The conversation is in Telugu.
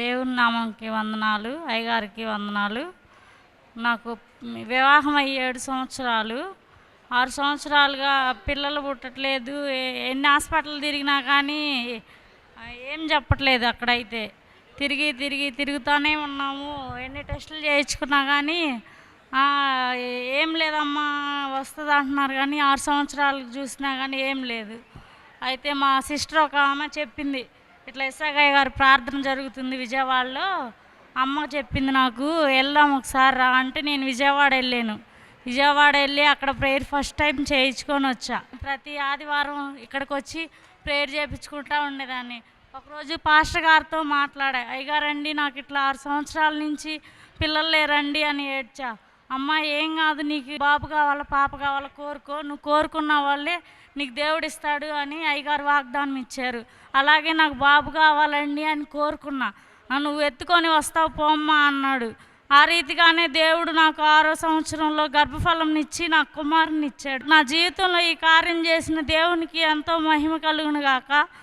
దేవుని నామంకి వందనాలు అయ్యగారికి వందనాలు. నాకు వివాహం అయ్యి ఏడు సంవత్సరాలు. ఆరు సంవత్సరాలుగా పిల్లలు పుట్టట్లేదు. ఎన్ని హాస్పిటల్ తిరిగినా కానీ ఏం చెప్పట్లేదు అక్కడైతే. తిరిగి తిరిగి తిరుగుతూనే ఉన్నాము. ఎన్ని టెస్టులు చేయించుకున్నా కానీ ఏం లేదమ్మా వస్తుంది అంటున్నారు కానీ ఆరు సంవత్సరాలు చూసినా కానీ ఏం లేదు. అయితే మా సిస్టర్ ఒక ఆమె చెప్పింది ఇట్లా ఎస్ఐగాయ గారు ప్రార్థన జరుగుతుంది విజయవాడలో. అమ్మ చెప్పింది నాకు వెళ్దాం ఒకసారి రా. అంటే నేను విజయవాడ వెళ్ళాను. విజయవాడ వెళ్ళి అక్కడ ప్రేయర్ ఫస్ట్ టైం చేయించుకొని వచ్చా. ప్రతి ఆదివారం ఇక్కడికి వచ్చి ప్రేయర్ చేయించుకుంటా ఉండేదాన్ని. ఒకరోజు పాస్టర్ గారితో మాట్లాడా అయ్యగారండి నాకు ఇట్లా ఆరు సంవత్సరాల నుంచి పిల్లలు లేరండి అని ఏడ్చా. అమ్మ ఏం కాదు నీకు బాబు కావాలా పాప కావాలా కోరుకో. నువ్వు కోరుకున్న వాళ్ళే నీకు దేవుడు ఇస్తాడు అని అయ్యగారు వాగ్దానం ఇచ్చారు. అలాగే నాకు బాబు కావాలండి అని కోరుకున్నా. నువ్వు ఎత్తుకొని వస్తావు పోమ్మా అన్నాడు. ఆ రీతిగానే దేవుడు నాకు ఆరో సంవత్సరంలో గర్భఫలంనిచ్చి నాకు కుమారుని ఇచ్చాడు నా జీవితంలో ఈ కార్యం చేసిన దేవునికి ఎంతో మహిమ కలుగును గాక.